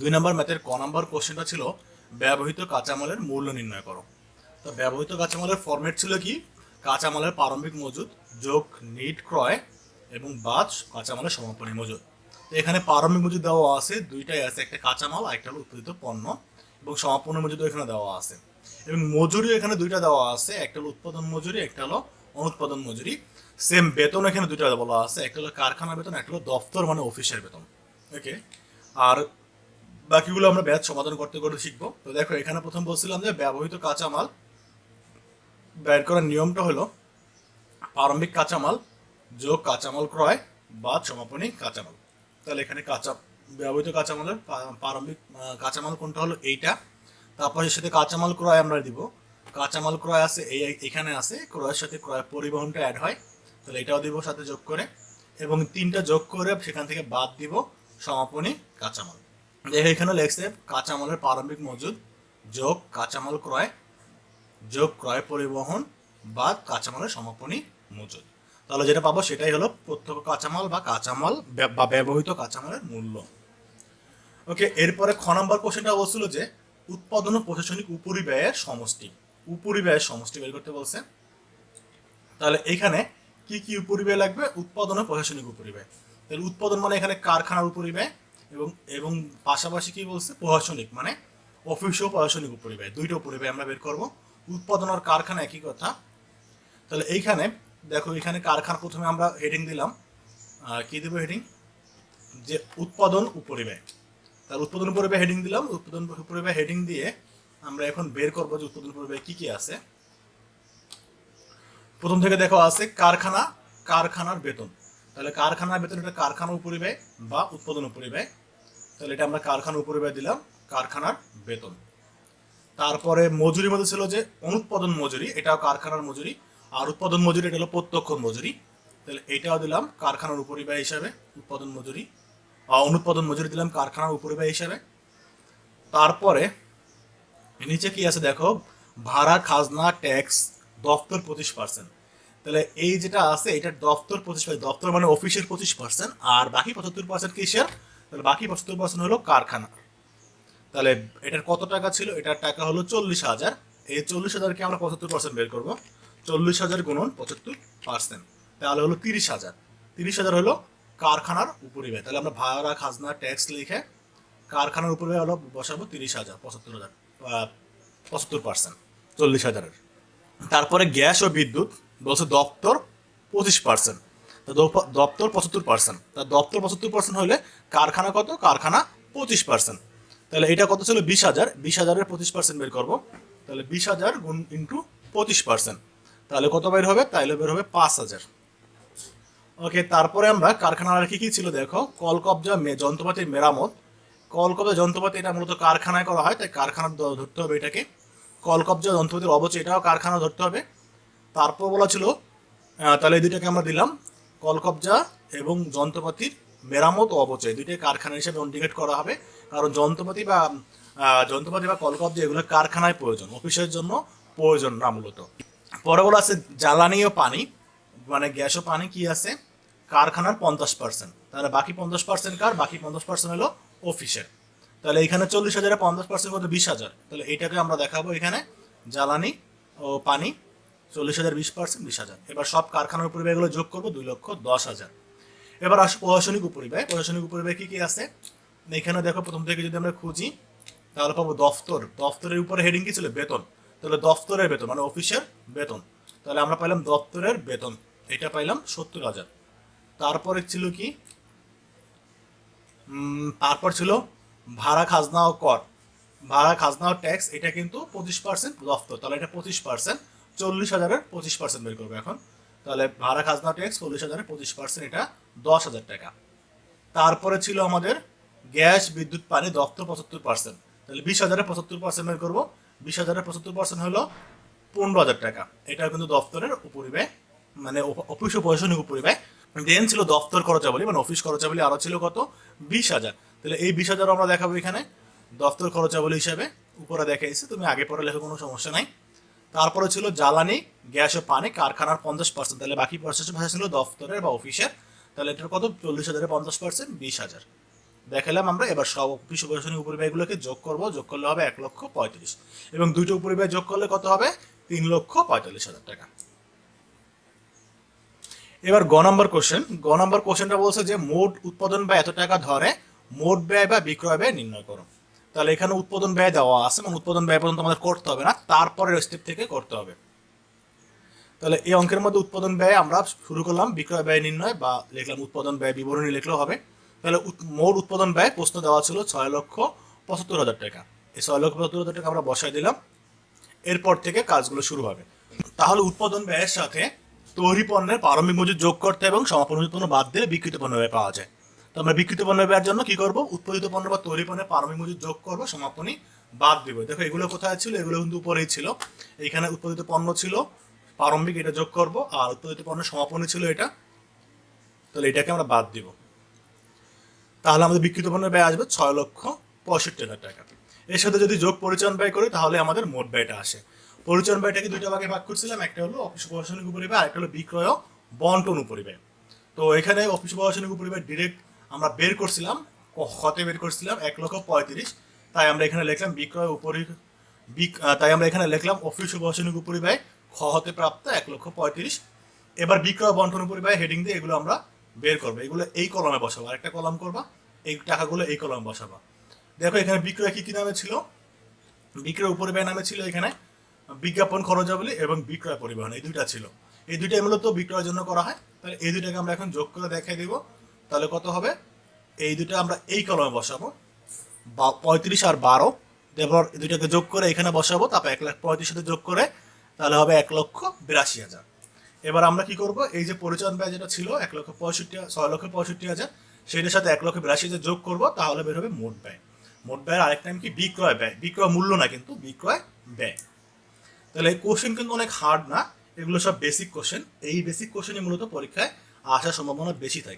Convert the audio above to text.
দুই নম্বর ম্যাথের ক নম্বর কোশ্চেনটা ছিল ব্যবহৃত কাঁচামালের মূল্য নির্ণয় করো। তো ব্যবহৃত কাঁচামালের ফরম্যাট ছিল কি? কাঁচামালের প্রারম্ভিক মজুদ, যোগ, নিট, ক্রয় এবং বাদ কাঁচামালের সমাপনী মজুদ। তো এখানে প্রারম্ভিক মজুদ দেওয়া আছে, দুইটাই আছে, একটা কাঁচামাল একটা হলো উৎপাদিত পণ্য এবং সমাপনী মজুদ এখানে দেওয়া আছে। এবং মজুরি এখানে দুইটা দেওয়া আছে, একটা হলো উৎপাদন মজুরি, একটা হলো অনুৎপাদন মজুরি। সেম বেতন এখানে দুইটা বলা আছে, একটা হলো কারখানা বেতন, একটা হলো দফতর মানে অফিসের বেতন। ওকে আর বাকিগুলো আমরা ব্যাচ সমাধান করতে করতে শিখব। তো দেখো, এখানে প্রথম বলছিলাম যে ব্যবহৃত কাঁচামাল, বের করার নিয়মটা হলো প্রারম্ভিক কাঁচামাল, যোগ কাঁচামাল ক্রয় বা সমাপনী কাঁচামাল। তাহলে এখানে কাঁচা, ব্যবহৃত কাঁচামালের প্রারম্ভিক কাঁচামাল কোনটা হলো এইটা, তারপর সাথে কাঁচামাল ক্রয় আমরা দিব। কাঁচামাল ক্রয় আছে, এই, এখানে আছে, ক্রয়ের সাথে ক্রয় পরিবহনটা অ্যাড হয়, তাহলে এটাও দিব সাথে যোগ করে। এবং তিনটা যোগ করে সেখান থেকে বাদ দিব সমাপনী কাঁচামাল। এখানে লেখছে, কাঁচামালের প্রারম্ভিক মজুদ, যোগ কাঁচামাল ক্রয়, যোগ ক্রয় পরিবহন বা কাঁচামালের সমাপনী মজুদ। তাহলে যেটা পাবো সেটাই হলো প্রত্যক্ষ কাঁচামাল বা কাঁচামাল বা ব্যবহৃত কাঁচামালের মূল্য। ওকে, এরপরে খ নম্বর কোশ্চেনটা বলছিল যে, উৎপাদন ও প্রশাসনিক উপরিব্যয়ের সমষ্টি। উপরিব্যয়ের সমষ্টি বের করতে বলছে। তাহলে এখানে কি কি উপরিব্যয় লাগবে? উৎপাদন ও প্রশাসনিক উপরিব্যয়। তাহলে উৎপাদন মানে এখানে কারখানার উপরিব্যয় এবং এবং পাশাপাশি কি বলছে? প্রশাসনিক মানে অফিস ও প্রশাসনিক উপরিব্যয় দুইটা উপরিব্যয় আমরা বের করব। উৎপাদন আর কারখানা একই কথা। তাহলে এইখানে, দেখো এখানে কারখানা প্রথমে আমরা হেডিং দিলাম। কি দেবো হেডিং যে উৎপাদন উপরিব্যয় তার উৎপাদন উপরিব্যয় হেডিং দিলাম। উৎপাদন উপরিব্যয় হেডিং দিয়ে আমরা এখন বের করব যে উৎপাদন উপরিব্যয় কি কি আছে। প্রথম থেকে দেখো আছে কারখানা, কারখানার বেতন। তাহলে কারখানার বেতন এটা কারখানা উপরিব্যয় বা উৎপাদন উপরিব্যয়। তাহলে এটা আমরা কারখানা উপরিব্যয় দিলাম, কারখানার বেতন। তারপরে মজুরি মধ্যে ছিল যে অনুৎপাদন মজুরি, এটাও কারখানার মজুরি, আর উৎপাদন মজুরি এটা হলো প্রত্যক্ষ মজুরি। তাহলে এটাও দিলাম কারখানার উপরিব্যয় হিসাবে উৎপাদন মজুরি অনুৎপাদন মজুরি দিলাম কারখানার উপরিব্যয় হিসাবে। তারপরে নিচে কি আছে দেখো? ভাড়া, খাজনা ট্যাক্স দফতর পঁচিশ পার্সেন্ট তাহলে এই যেটা আছে, এটা দপ্তর পঁচিশ দফতর মানে অফিসের পঁচিশ পার্সেন্ট, আর বাকি পঁচাত্তর পার্সেন্ট কিসের? তাহলে বাকি পঁচাত্তর পার্সেন্ট হলো কারখানা। তাহলে এটার কত টাকা ছিল? এটার টাকা হলো চল্লিশ হাজার। এই চল্লিশ হাজারকে আমরা পঁচাত্তর পার্সেন্ট বের করব। চল্লিশ হাজার গুণন পঁচাত্তর পার্সেন্ট। তাহলে হলো তিরিশ হাজার। তিরিশ হাজার হলো কারখানার উপরিব্যয়। তাহলে আমরা ভাড়া, খাজনা ট্যাক্স লিখে কারখানার উপরে হলো বসাবো তিরিশ হাজার, পঁচাত্তর হাজার পঁচাত্তর পার্সেন্ট, চল্লিশ হাজারের। তারপরে গ্যাস ও বিদ্যুৎ। বলছে দপ্তর পঁচিশ পার্সেন্ট দপ্তর পঁচাত্তর পার্সেন্ট তা দপ্তর পঁচাত্তর পার্সেন্ট হলে কারখানা কত? কারখানা পঁচিশ পার্সেন্ট তাহলে এটা কত ছিল? বিশ হাজার। বিশ হাজারের পঁচিশ পার্সেন্ট বের করব। তাহলে বিশ হাজার গুণ ইন্টু পঁচিশ পার্সেন্ট তাহলে কত বের হবে? তাহলে বের হবে পাঁচ হাজার। ওকে, তারপরে আমরা কারখানার আর কি কি ছিল দেখো? কল কবজা মে- যন্ত্রপাতির মেরামত। কল কবজা যন্ত্রপাতি এটা মূলত কারখানায় করা হয়, তাই কারখানা ধরতে হবে এটাকে। কল কবজা যন্ত্রপাতির অবচয় এটাও কারখানা ধরতে হবে। তারপর বলা ছিল তাহলে এই দুইটাকে আমরা দিলাম। কল কবজা এবং যন্ত্রপাতির মেরামত ও অবচয় দুইটাই কারখানা হিসেবে ইন্ডিকেট করা হবে। কারণ যন্ত্রপাতি বা যন্ত্রপাতি বা কলকবজা এগুলো কারখানায় প্রয়োজন, অফিসের জন্য প্রয়োজন না মূলত। পরে বলা আছে, জ্বালানি ও পানি মানে গ্যাস ও পানি কি আছে? কারখানার পঞ্চাশ পার্সেন্ট তাহলে বাকি পঞ্চাশ পার্সেন্ট কার? বাকি পঞ্চাশ পার্সেন্ট হলো অফিসের। তাহলে এখানে চল্লিশ হাজারে পঞ্চাশ পার্সেন্ট কত? বিশ হাজার। তাহলে এটাকে আমরা দেখাবো এখানে, জ্বালানি ও পানি চল্লিশ হাজার, বিশ পার্সেন্ট, বিশ হাজার। এবার সব কারখানার উপরিব্যয়গুলো যোগ করব দুই লক্ষ দশ হাজার। এবার আসো প্রশাসনিক উপরিব্যয়। প্রশাসনিক উপরিব্যয় কি কি আছে? এখানে দেখো, প্রথম থেকে যদি আমরা খুঁজি, তাহলে পাবো দফতর। দফতরের উপরে হেডিং কি ছিল? বেতন। তাহলে দফতরের বেতন মানে অফিসের বেতন। তাহলে আমরা পাইলাম দপ্তরের বেতন। এটা পাইলাম সত্তর হাজার। তারপরে ছিল কি? তারপর ছিল ভাড়া, খাজনা ও কর। ভাড়া, খাজনা ও ট্যাক্স এটা কিন্তু পঁচিশ পার্সেন্ট দফতর। তাহলে এটা পঁচিশ পার্সেন্ট। চল্লিশ হাজারের পঁচিশ পার্সেন্ট বের করব এখন। তাহলে ভাড়া খাজনা ট্যাক্স চল্লিশ হাজারের পঁচিশ পার্সেন্ট এটা দশ হাজার টাকা। তারপরে ছিল আমাদের গ্যাস, বিদ্যুৎ, পানি, দপ্তর পঁচাত্তর পার্সেন্ট তাহলে বিশ হাজারের পঁচাত্তর পার্সেন্ট বের করব। বিশ হাজারের পঁচাত্তর পার্সেন্ট হলো পনেরো হাজার টাকা। এটা কিন্তু দপ্তরের উপরিব্যয় মানে অফিস ও প্রশাসনিক উপরিব্যয়। দেন ছিল দপ্তর খরচাবলী মানে অফিস খরচাবলী আরও ছিল কত? বিশ হাজার। তাহলে এই বিশ হাজার আমরা দেখাবো এখানে। দপ্তর খরচাবলী হিসাবে উপরে দেখাইছে, তুমি আগে পরে লেখো, কোনো সমস্যা নাই। তারপরে ছিল জ্বালানি, গ্যাস ও পানি, কারখানার পঞ্চাশ পার্সেন্ট তাহলে বাকি পার্সেন্ট ছিল দফতরের বা অফিসের। তাহলে এটার কত? চল্লিশ হাজারের পঞ্চাশ পার্সেন্ট বিশ হাজার। দেখালাম আমরা, এবার সব অফিস প্রশাসনিক উপরিব্যয়গুলোকে যোগ করব। যোগ করলে হবে এক লক্ষ পঁয়ত্রিশ এবং দুটো উপরিব্যয় যোগ করলে কত হবে? তিন লক্ষ পঁয়তাল্লিশ হাজার টাকা। এবার গ নম্বর কোশ্চেন গ নম্বর কোশ্চেনটা বলছে যে, মোট উৎপাদন বা এত টাকা ধরে, মোট ব্যয় বা বিক্রয় ব্যয় নির্ণয় করো। তাহলে এখানে উৎপাদন ব্যয় দেওয়া আছে এবং উৎপাদন ব্যয় পর্যন্ত আমাদের করতে হবে না, তারপরের স্টেপ থেকে করতে হবে। তাহলে এই অঙ্কের মধ্যে উৎপাদন ব্যয় আমরা শুরু করলাম, বিক্রয় ব্যয় নির্ণয় বা লিখলাম উৎপাদন ব্যয় বিবরণী লিখলেও হবে। তাহলে মোট উৎপাদন ব্যয় প্রশ্ন দেওয়া ছিল ছয় লক্ষ পঁচাত্তর হাজার টাকা। এই ছয় লক্ষ পঁচাত্তর হাজার টাকা আমরা বসাই দিলাম, এরপর থেকে কাজগুলো শুরু হবে। তাহলে উৎপাদন ব্যয়ের সাথে তৈরি পণ্যের প্রারম্ভিক মজুদ যোগ করতে এবং সমাপন পণ্য বাদ দিলে বিকৃত পণ্য ব্যয় পাওয়া যায়। তো আমরা বিকৃত পণ্য ব্যয়ের জন্য কি করব? উৎপাদিত পণ্য বা তৈরি পণ্যের প্রারম্ভিক মজুদ যোগ করব, সমাপনী বাদ দিব। দেখো, এগুলো কোথায় ছিল? এগুলো কিন্তু উপরেই ছিল। এখানে উৎপাদিত পণ্য ছিল প্রারম্ভিক এটা যোগ করব, আর উৎপাদিত পণ্য সমাপনী ছিল এটা। তাহলে এটাকে আমরা বাদ দিব। তাহলে আমাদের বিকৃত পণ্যের ব্যয় আসবে ছয় লক্ষ পঁয়ষট্টি হাজার টাকা। এর সাথে যদি যোগ পরিচালন ব্যয় করি, তাহলে আমাদের মোট ব্যয়টা আসে। পরিচালন ব্যয়টাকে দুইটা ভাগে ভাগ করছিলাম? একটা হলো অফিস প্রশাসনিক উপরিব্যয় আর একটা হলো বিক্রয় বন্টন উপরিব্যয়। তো এখানে অফিস প্রশাসনিক উপরিব্যয় ডিরেক্ট আমরা বের করছিলাম কতে বের করছিলাম, এক লক্ষ পঁয়ত্রিশ। তাই আমরা এখানে লিখলাম বিক্রয় উপরি তাই আমরা এখানে লিখলাম অফিস ও প্রশাসনিক উপরিব্যয়, খ হতে প্রাপ্ত এক লক্ষ পঁয়ত্রিশ। এবার বিক্রয় বন্টন উপরিব্যয় হেডিং দিয়ে এগুলো আমরা বের করব। এগুলো এই কলমে বসাবো। আরেকটা কলম করবা, এই টাকাগুলো এই কলমে বসাবা। দেখো এখানে বিক্রয় কি কি নামে ছিল? বিক্রয় উপরিব্যয় নামে ছিল এখানে বিজ্ঞাপন খরচাবলী এবং বিক্রয় পরিবহন, এই দুইটা ছিল। এই দুইটাই মূলত বিক্রয়ের জন্য করা হয়। তাহলে এই দুইটাকে আমরা এখন যোগ করে দেখাই দিব। তাহলে কত হবে? এই দুইটা আমরা এই কলমে বসাবো। বা পঁয়ত্রিশ আর বারো। এবার এই দুইটাকে যোগ করে এখানে বসাবো, তারপর এক লাখ পঁয়ত্রিশ সাথে যোগ করে, তাহলে হবে এক লক্ষ বিরাশি হাজার। এবার আমরা কি করব? এই যে পরিচালন ব্যয় যেটা ছিল, এক লক্ষ পঁয়ষট্টি, ছয় লক্ষ পঁয়ষট্টি হাজার সেটার সাথে এক লক্ষ বিরাশি হাজার যোগ করব, তাহলে বের হবে মোট ব্যয়। মোট ব্যয়ের আরেক নাম কি? বিক্রয় ব্যয়। বিক্রয় মূল্য না কিন্তু, বিক্রয় ব্যয়। তাহলে এই কোশ্চেন কিন্তু অনেক হার্ড না, এগুলো সব বেসিক কোশ্চেন এই বেসিক কোশ্চেনই মূলত পরীক্ষায় আসার সম্ভাবনা বেশি থাকে।